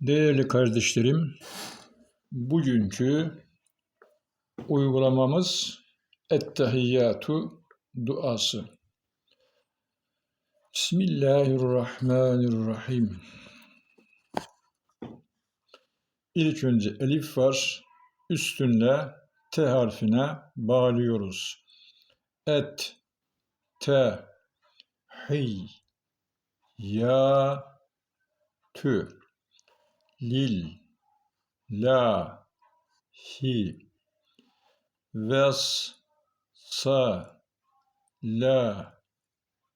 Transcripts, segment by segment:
Değerli kardeşlerim, bugünkü uygulamamız Ettehiyyatu duası. Bismillahirrahmanirrahim. İlk önce elif var, üstünde T harfine bağlıyoruz. Et, te, hi, ya, tü lil, la, hi, ves, sa, la,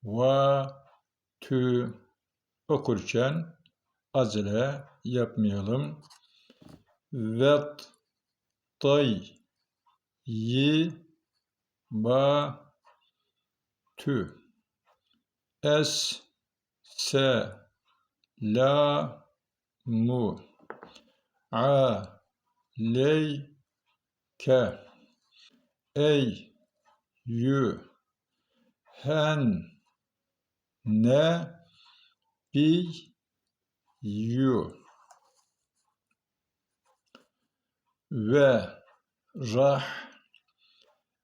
va, tü okurken acele yapmayalım. Vet, tay, yi, ba, tü. Es, se, la, mu? A ley ke ey yü. Hen. Ne? Bi yu. Ve rah.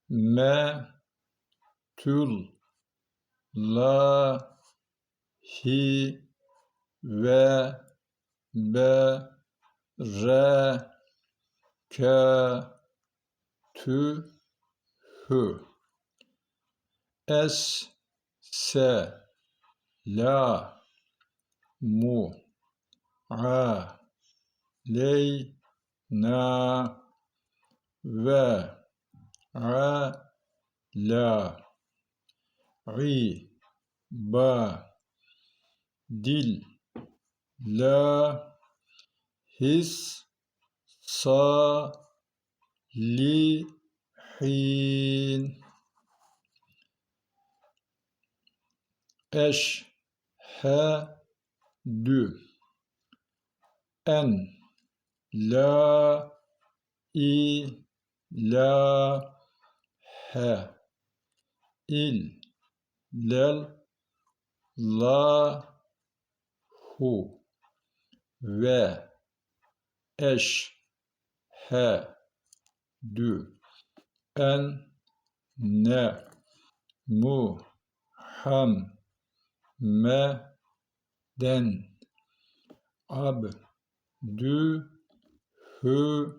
Me tul. La hi ve be re ke tü hü es se la mu a ley na ve a la i ba dil la his sa li hin. Eş he dü. En. La i la he. İl lel la hu ve eş he dü en ne mu ham me den ab dü hü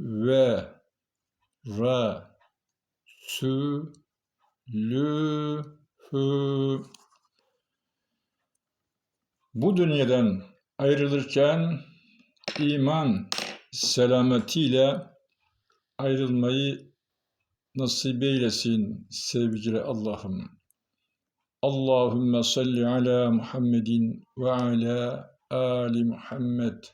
ve ra sü lü hü bu dünyadan ayrılırken iman selametiyle ayrılmayı nasip eylesin sevgili Allah'ım. Allahümme salli ala Muhammedin ve ala Ali Muhammed.